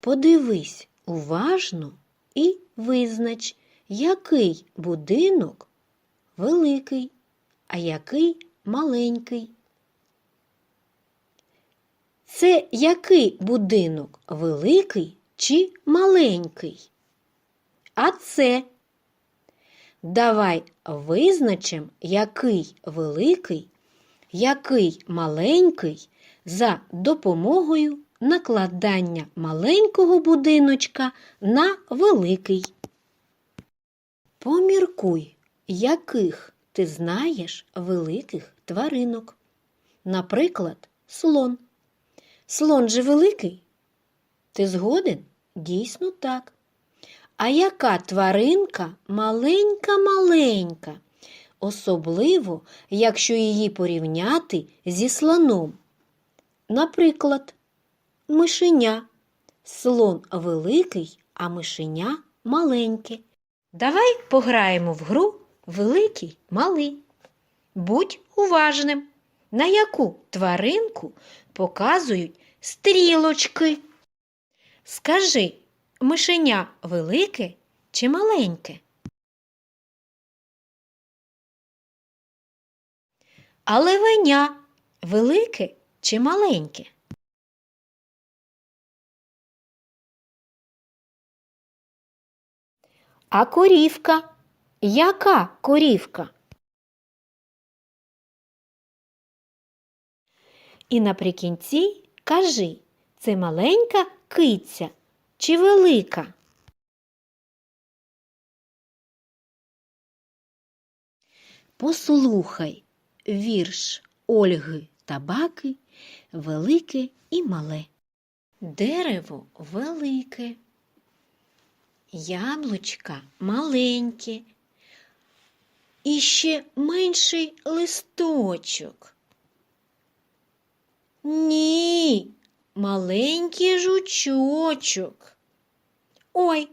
Подивись уважно і визнач, який будинок великий, а який маленький. Це який будинок великий чи маленький? А це давай визначимо, який великий, який маленький за допомогою накладання маленького будиночка на великий. Поміркуй, яких ти знаєш великих тваринок. Наприклад, слон. Слон же великий? Ти згоден? Дійсно так. А яка тваринка маленька-маленька, особливо, якщо її порівняти зі слоном? Наприклад, мишеня. Слон великий, а мишеня маленьке. Давай пограємо в гру великий малий. Будь уважним, на яку тваринку показують стрілочки. Скажи, мишеня велике чи маленьке? А левеня велике чи маленьке? А корівка? Яка корівка? І наприкінці кажи, це маленька киця чи велика? Послухай вірш Ольги Табаки Велике і мале. Дерево велике, яблучка маленьке, і ще менший листочок. Ні, маленький жучочок. Ой,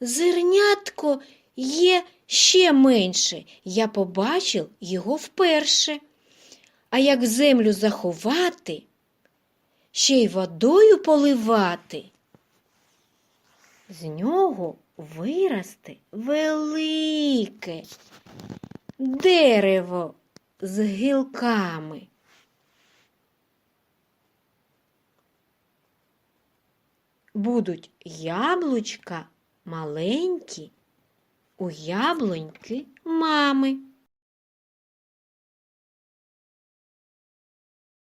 зернятко є ще менше. Я побачив його вперше. А як землю заховати, ще й водою поливати, з нього виросте велике дерево з гілками. Будуть яблучка маленькі у яблуньки мами.